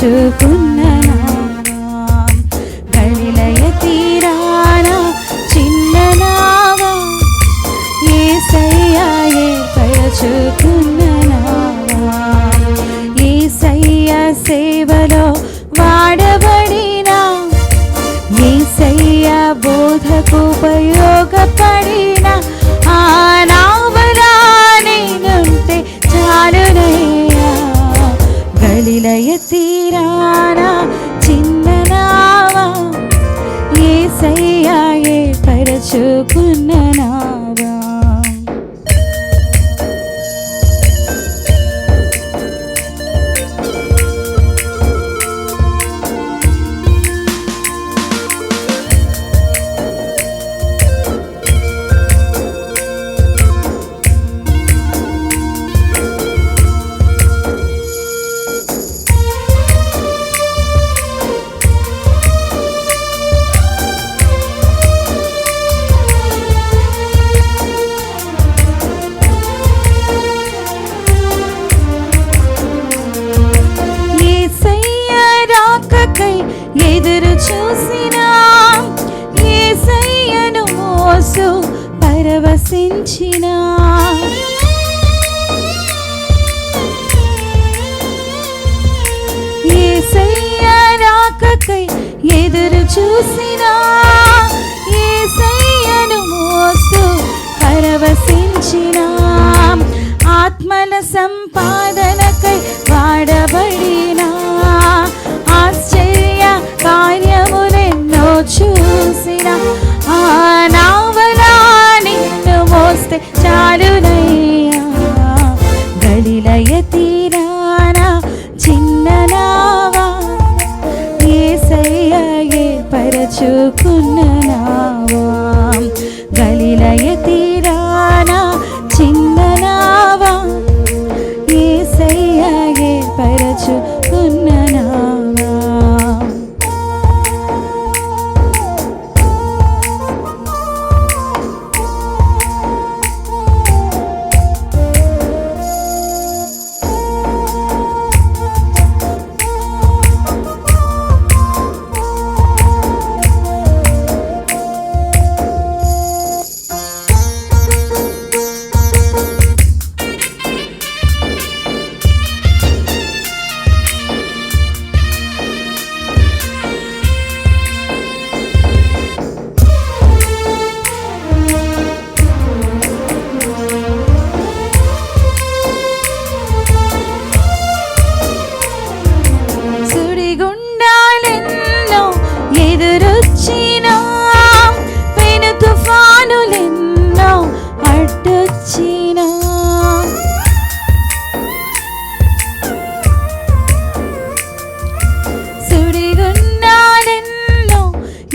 ఏర్పరచుకున్న నావా గలిలయ తీరాన? చిన్న నావా ఏసయ్య ఏర్పరచుకున్న నావా ఏసయ్య సేవలో వాడవ? सुखना ఎదురు చూసినా ఏసయ్యను మోసు పరవశించినా. ఏసయ్య రాకకై ఎదురు చూసినా ఏసయ్యను మోసు పరవశించినా. ఆత్మల సంపా చాలునయ్యా గలిలయ తీరాన చిన్న ఏసయ్య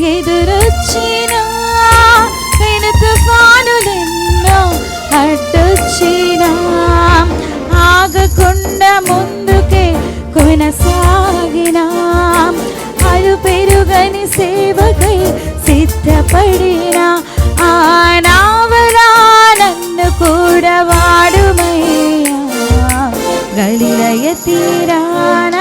ఎదురొచ్చినా పెను తుఫానులెన్నో అడ్డొచ్చిన ఆగకుండా ముందుకే కొనసాగిన అరు పెరుగని సేవకై సిద్ధపడిన ఆ నావలా నన్ను కూడా వాడుమయ్యా. గలిలయ తీరాన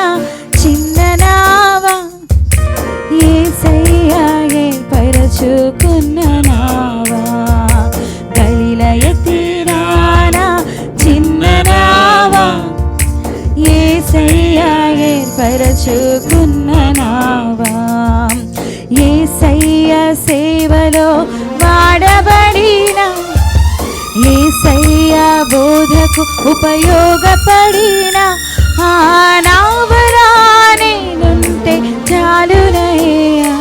ఏర్పరచుకున్న నావా ఏసయ్య సేవలో వాడబడిన ఏసయ్య బోధకు ఉపయోగపడిన ఆ నావరా నేనుంటే చాలునయ్యా.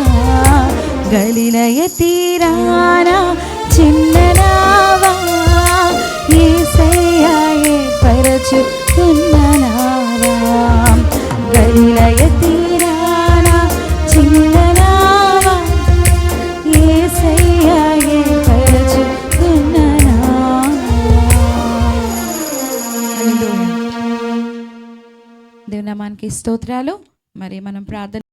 గలిలయ తీరాన చిన్ననా నామానికి స్తోత్రాలు. మరి మనం ప్రార్థన